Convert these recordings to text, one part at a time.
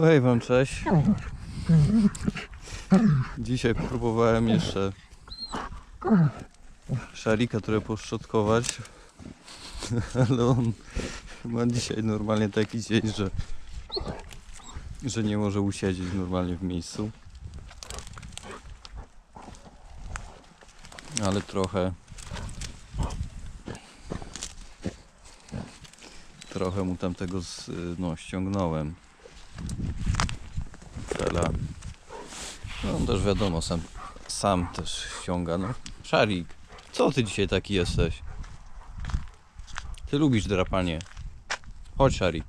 Hej wam, cześć. Dzisiaj próbowałem jeszcze szarika trochę poszczotkować, ale on ma dzisiaj normalnie taki dzień, że, że nie może usiedzieć normalnie w miejscu. Ale trochę trochę mu tam tego z, no, ściągnąłem. Fela. No on też wiadomo, sam, sam też ściąga. No. Szarik, co ty dzisiaj taki jesteś? Ty lubisz drapanie. Chodź, Szarik.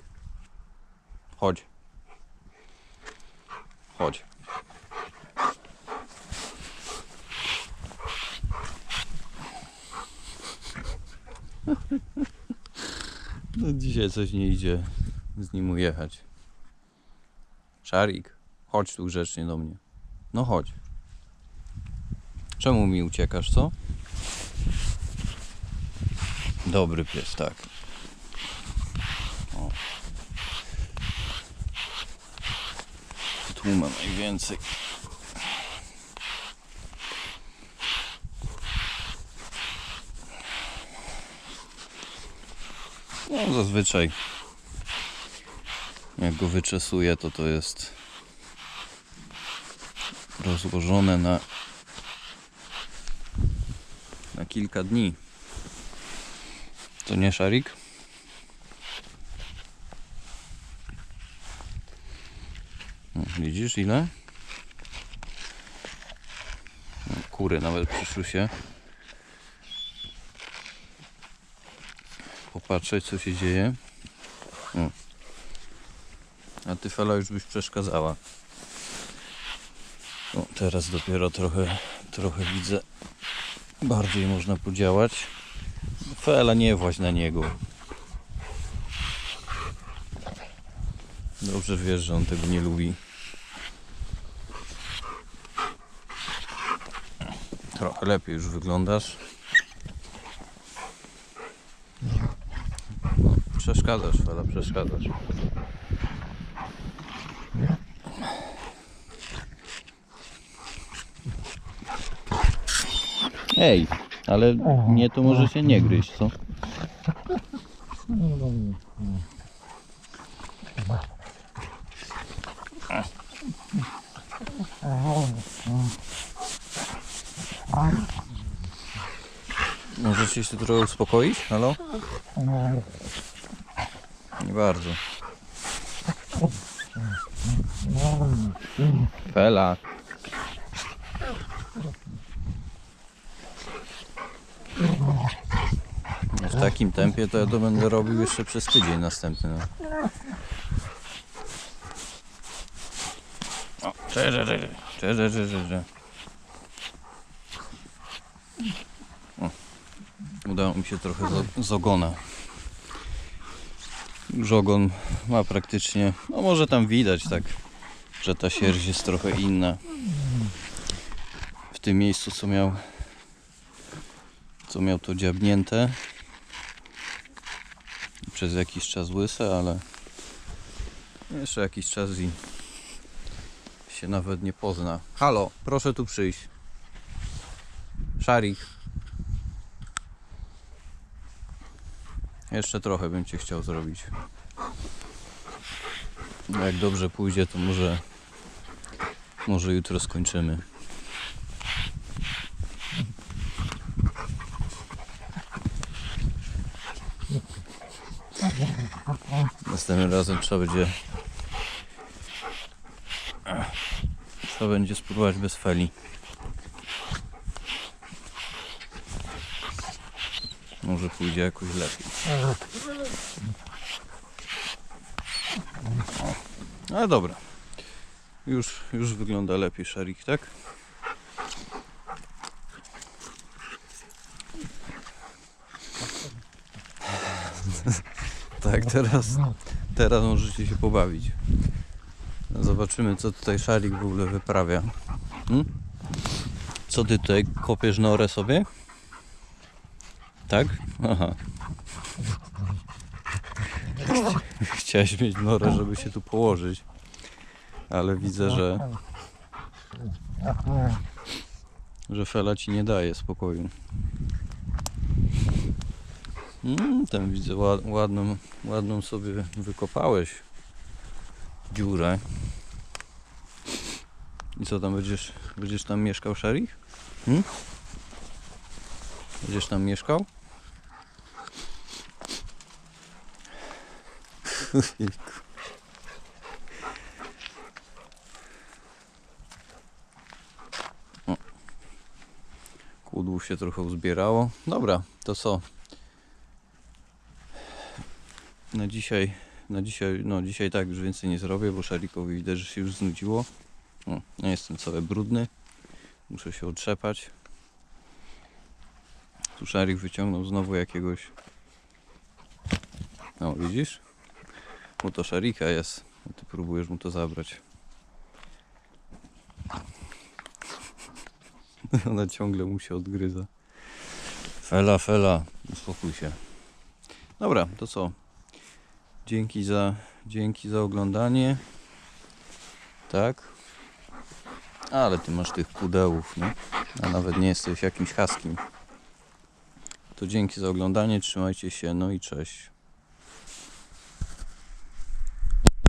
Chodź. Chodź. No dzisiaj coś nie idzie z nim ujechać. Szarik, chodź tu grzecznie do mnie. No chodź. Czemu mi uciekasz, co? Dobry pies, tak. Tu ma najwięcej. No zazwyczaj jak go wyczesuję to to jest rozłożone na na kilka dni. To nie szarik? Widzisz ile? No, kury nawet przyszły się popatrzeć co się dzieje. A ty fela już byś przeszkadzała. Teraz dopiero trochę, trochę widzę. Bardziej można podziałać. Fela nie właź na niego. Dobrze wiesz, że on tego nie lubi. Trochę lepiej już wyglądasz. No, przeszkadzasz, Fela, przeszkadzasz. Ej, ale nie to może się nie gryźć, co? Możecie się trochę uspokoić? Halo? Nie bardzo. Fela. No, w takim tempie to ja to będę robił jeszcze przez tydzień następny. No. O, czerze, czerze, czerze, czerze. O, udało mi się trochę z, z ogona. Już ma praktycznie, no może tam widać tak, że ta sierść jest trochę inna w tym miejscu co miał co miał to dziabnięte przez jakiś czas łyse, ale jeszcze jakiś czas i się nawet nie pozna. Halo, proszę tu przyjść. Szarik. Jeszcze trochę bym cię chciał zrobić. Jak dobrze pójdzie, to może może jutro skończymy. Następnym razem trzeba będzie trzeba będzie spróbować bez feli. Może pójdzie jakoś lepiej. Ale dobra. Już, już wygląda lepiej szarik, tak? Tak, teraz, teraz możecie się pobawić. Zobaczymy, co tutaj szarik w ogóle wyprawia. Hmm? Co ty tutaj kopiesz norę sobie? Tak? Aha. Chciałeś mieć norę, żeby się tu położyć. Ale widzę, że, że Fela ci nie daje spokoju. Mm, tam widzę ład, ładną, ładną sobie wykopałeś dziurę. I co tam będziesz, będziesz tam mieszkał, Sherry? Hmm? Będziesz tam mieszkał? Kudłu się trochę uzbierało. Dobra, to co? Na dzisiaj, na dzisiaj, no dzisiaj tak już więcej nie zrobię, bo szarikowi widać, że się już znudziło. O, ja jestem cały brudny. Muszę się otrzepać. Tu szarik wyciągnął znowu jakiegoś. No widzisz? Bo to szarika jest. A ty próbujesz mu to zabrać. Ona ciągle mu się odgryza. Fela, fela, uspokój się. Dobra, to co? Dzięki za, dzięki za oglądanie. Tak? Ale ty masz tych pudełów, nie? A nawet nie jesteś jakimś haskim. To dzięki za oglądanie, trzymajcie się, no i cześć.